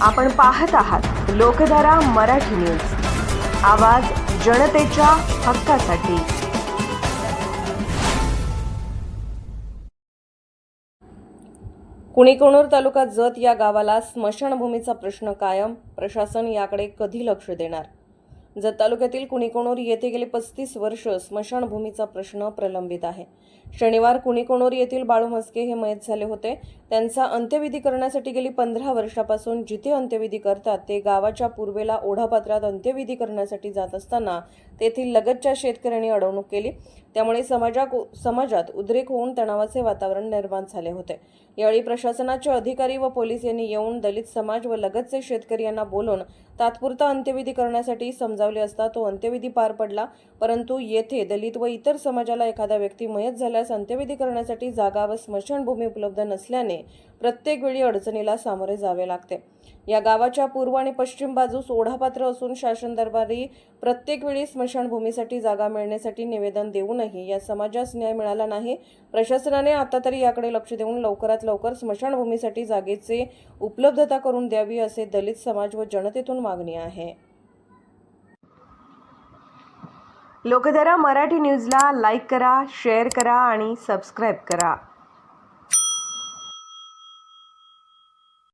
आपण पाहत आहात लोकधारा मराठी न्यूज. आवाज जनतेच्या हक्कासाठी. कुणीकोणूर तालुका जत या गावाला स्मशानभूमीचा प्रश्न कायम प्रशासन याकडे कधी लक्ष देणार? जत तालुक्यातील कुणीकोणूर येथे गेले पस्तीस वर्ष स्मशानभूमीचा प्रश्न प्रलंबित आहे. शनिवार कुणीकोणूर येथील बाळू म्हस्के हे मयत झाले होते. त्यांचा अंत्यविधी करण्यासाठी गेली पंधरा वर्षापासून जिथे अंत्यविधी करतात ते गावाच्या पूर्वेला ओढापात्रात अंत्यविधी करण्यासाठी जात असताना तेथील लगतच्या शेतकऱ्यांनी अडवणूक केली. त्यामुळे समाजा समाजात उद्रेक होऊन तणावाचे वातावरण निर्माण झाले होते. यावेळी प्रशासनाचे अधिकारी व पोलीस यांनी येऊन दलित समाज व लगतचे शेतकरी यांना बोलून तात्पुरता अंत्यविधी करण्यासाठी समजावले असता तो अंत्यविधी पार पडला. परंतु येथे दलित व इतर समाजाला एखादा व्यक्ती मयत झाल्यास अंत्यविधी करण्यासाठी जागा व स्मशानभूमी उपलब्ध नसल्याने प्रत्येक वेळी अडचणीला सामोरे जावे लागते. या गावाच्या पूर्व आणि पश्चिम बाजूस ओढापात्र असून शासन दरबारी प्रत्येक वेळी स्मशानभूमीसाठी जागा मिळण्यासाठी निवेदन देऊनही या समाजास न्याय मिळाला नाही. प्रशासनाने आता तरी याकडे लक्ष देऊन लवकरात लवकर स्मशानभूमीसाठी जागेचे उपलब्धता करून द्यावी असे दलित समाज व जनतेतून मागणी आहे. लोकधारा मराठी न्यूजला लाईक करा शेअर करा आणि सबस्क्राईब करा.